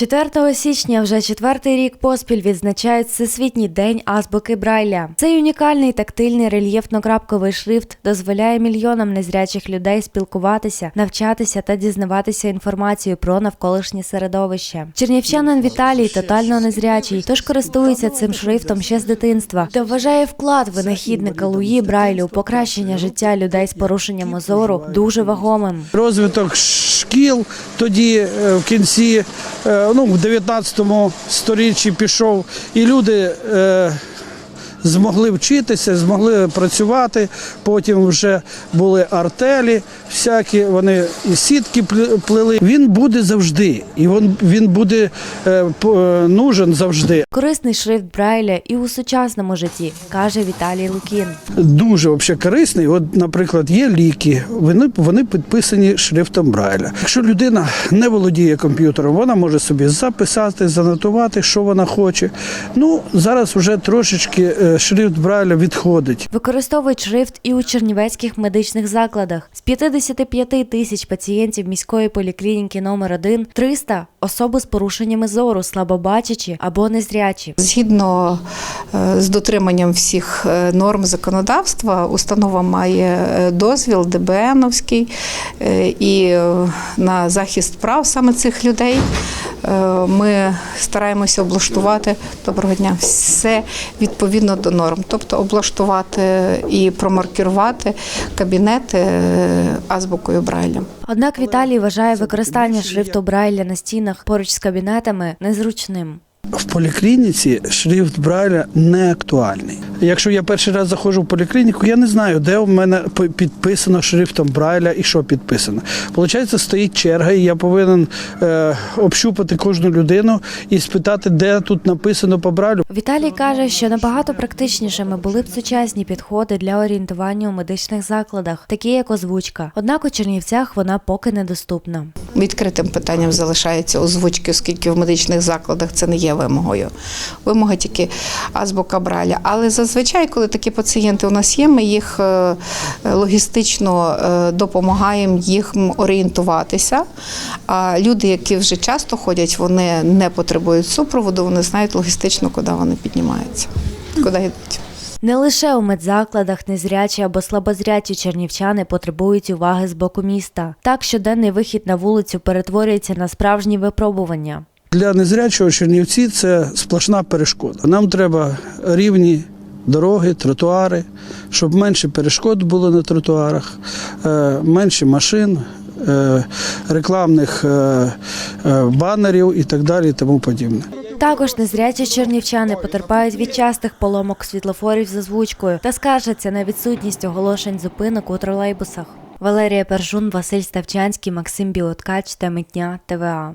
4 січня вже четвертий рік поспіль відзначають Всесвітній день азбуки Брайля. Цей унікальний тактильний рельєфно-крапковий шрифт дозволяє мільйонам незрячих людей спілкуватися, навчатися та дізнаватися інформацію про навколишнє середовище. Чернівчанин Віталій тотально незрячий, тож користується цим шрифтом ще з дитинства та вважає вклад винахідника Луї Брайлю у покращення життя людей з порушенням зору дуже вагомим. Розвиток шкіл тоді е, в кінці, е, ну, в 19 сторіччі пішов, і люди е, змогли вчитися, змогли працювати. Потім вже були артелі всякі, вони і сітки пле- плели. Він буде завжди, і він, він буде е, е, нужен завжди. Корисний шрифт Брайля і у сучасному житті, каже Віталій Лукін. дуже вообще корисний. От, наприклад, є ліки, вони, вони підписані шрифтом Брайля. Якщо людина не володіє комп'ютером, вона може собі записати, занотувати, що вона хоче. Ну зараз вже трошечки е, шрифт Брайля відходить. Використовують шрифт і у чернівецьких медичних закладах. З 55 тисяч пацієнтів міської поліклініки номер 1 300 – особи з порушеннями зору, слабобачачі або незрячі. Згідно е, з дотриманням всіх е, норм законодавства, установа має е, дозвіл ДБНовський і на захист прав саме цих людей. Ми стараємося облаштувати доброго дня все відповідно до норм, тобто облаштувати і промаркірувати кабінети азбукою Брайля. Однак Віталій вважає використання шрифту Брайля на стінах поруч з кабінетами незручним. В поліклініці шрифт Брайля не актуальний. Якщо я перший раз заходжу в поліклініку, я не знаю, де в мене підписано шрифтом Брайля і що підписано. Получається, стоїть черга, і я повинен е, общупати кожну людину і спитати, де тут написано по Брайлю. Віталій каже, що набагато практичнішими були б сучасні підходи для орієнтування у медичних закладах, такі як озвучка. Однак у Чернівцях вона поки недоступна. Відкритим питанням залишається озвучки, оскільки в медичних закладах це не є вимогою. Вимога тільки азбука Браля. Але зазвичай, коли такі пацієнти у нас є, ми їх е, логістично е, допомагаємо їх орієнтуватися. А люди, які вже часто ходять, вони не потребують супроводу, вони знають логістично, куди вони піднімаються, куди йдуть. Не лише у медзакладах незрячі або слабозрячі чернівчани потребують уваги з боку міста. Так щоденний вихід на вулицю перетворюється на справжні випробування. Для незрячого Чернівці це сплошна перешкода. Нам треба рівні дороги, тротуари, щоб менше перешкод було на тротуарах, е, менше машин, е, рекламних е, банерів і так далі, і тому подібне. Також незрячі чернівчани потерпають від частих поломок світлофорів з озвучкою та скаржаться на відсутність оголошень зупинок у тролейбусах. Валерія Пержун, Василь Ставчанський, Максим Білоткач та Митня ТВА.